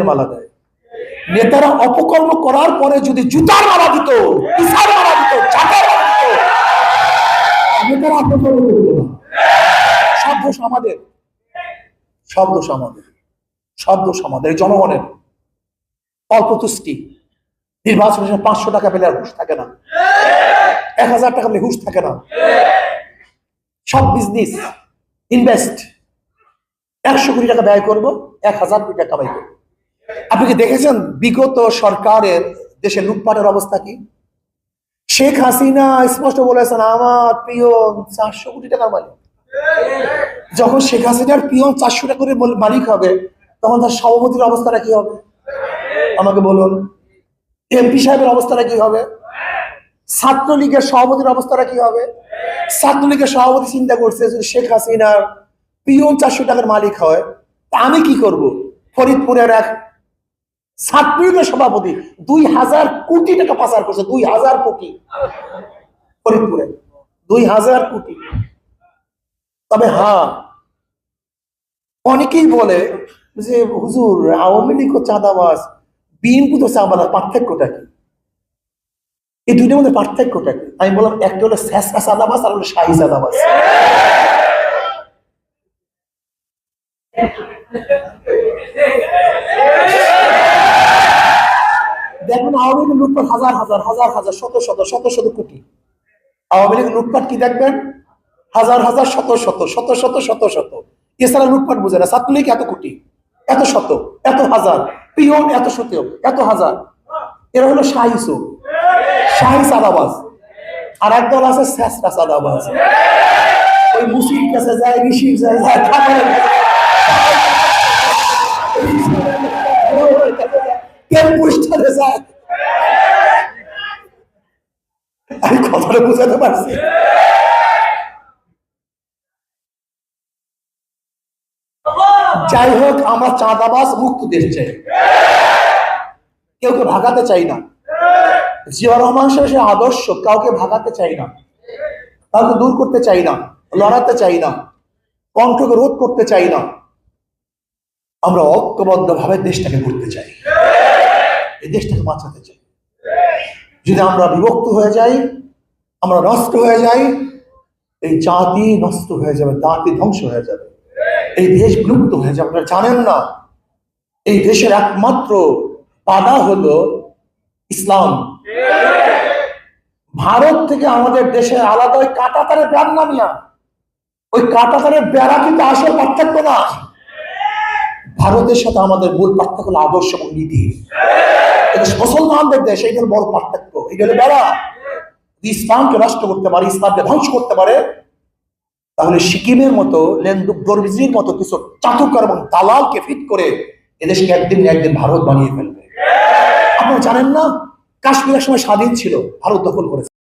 মালা দেয়। নেতারা অপকর্ম করার পরে যদি জুতার মালা দিত মালা দিত পাঁচশো টাকা পেলে আর থাকে না। এক হাজার টাকা হুশ থাকে না। সব বিজনেস ইনভেস্ট একশো টাকা ব্যয় করব, এক হাজার কোটি টাকা কামাই করব। আপনি কি দেখেছেন বিগত সরকারের দেশে লুটপাটের অবস্থা কি? শেখ হাসিনা স্পষ্ট বলেছেন, আমার প্রিয় চারশো কোটি টাকার মালিক। যখন শেখ হাসিনার পিয়ন চারশো টাকা করে মালিক হবে, তখন তার সভাপতির অবস্থাটা কি হবে? আমাকে বলুন, এমপি সাহেবের অবস্থাটা কি হবে? ছাত্রলীগের সভাপতির অবস্থাটা কি হবে? ছাত্রলীগের সভাপতি চিন্তা করছে যদি শেখ হাসিনার পিয়ন চারশো টাকার মালিক হয়, তা আমি কি করব? ফরিদপুরের এক ছাত্রলীগের সভাপতি দুই হাজার কোটি টাকা পাচার করছে, দুই হাজার কোটি। ফরিদপুরে, দুই হাজার কোটি। তবে হ্যাঁ অনেকেই বলে যে, হুজুর, আওয়ামী লীগ ও চাঁদাবাজ, বিএনপি তো চাঁদাবাজ পার্থক্যটা কি? এই দুইটার মধ্যে পার্থক্যটা কি? আমি বললাম, একটা হলো স্যাসা চাঁদাবাজ, আর হলো শাহী চাঁদাবাজ। দেখবেন আওয়ামী লীগ লুটপাট হাজার হাজার হাজার হাজার, শত শত শত শত কোটি। আওয়ামী লীগ লুটপাট কি দেখবেন? হাজার হাজার, শত শত শত শত শত শত। এছাড়া লুটপাট বুঝে না। ছাত্রলীগ এত কোটি, এত শত, এত হাজার, পিয়ন এত শত, এত হাজার। এরা হলো শাহী চোখ শাহী সাদাবাজ। আর একদল আছে শেষরা সাদাবাজ। ওই মুসির কাছে যায়, ঋষির যায় কাছে টেম্পু যায় আমি কথাটা বুঝাতে পারছি। যাই হোক, আমরা চাঁদাবাজ মুক্ত দেশ চাই। কেউ ভাগাতে চাই না। জিয়া রহমান সে আদর্শ, কাউকে ভাগাতে চাই না। কাউকে দূর করতে চাই না, লড়াতে চাই না, কণ্ঠকে রোধ করতে চাই না। আমরা ঐক্যবদ্ধ ভাবে দেশটাকে ঘুরতে চাই। এই দেশটাকে বাঁচাতে চাই। যদি আমরা বিভক্ত হয়ে যাই, আমরা নষ্ট হয়ে যাই, এই জাতি নষ্ট হয়ে যাবে, জাতি ধ্বংস হয়ে যাবে। এই দেশ বিলুপ্ত হয়ে যাবে। আপনারা জানেন না, এই দেশের একমাত্র বাধা হলো ইসলাম। ভারত থেকে আমাদের দেশে আলাদা ওই কাটাতারের বেড় না মিয়া ওই কাটাতারের বেড়া কিন্তু আসল পার্থক্য না? ভারতের সাথে আমাদের মূল পার্থক্য হলো আদর্শ এবং নীতি। মুসলমানদের এই বড় পার্থক্য। এই বেড়া ইসলামকে নষ্ট করতে পারে, ইসলামকে ধ্বংস করতে পারে, তাহলে সিকিমের মতো, লেন্দুক মতো কিছু এবং দালালকে ফিট করে এদেশকে একদিন একদিন ভারত বানিয়ে ফেলবে। আপনারা জানেন না? কাশ্মীরের সময় স্বাধীন ছিল, ভারত দখল করেছে।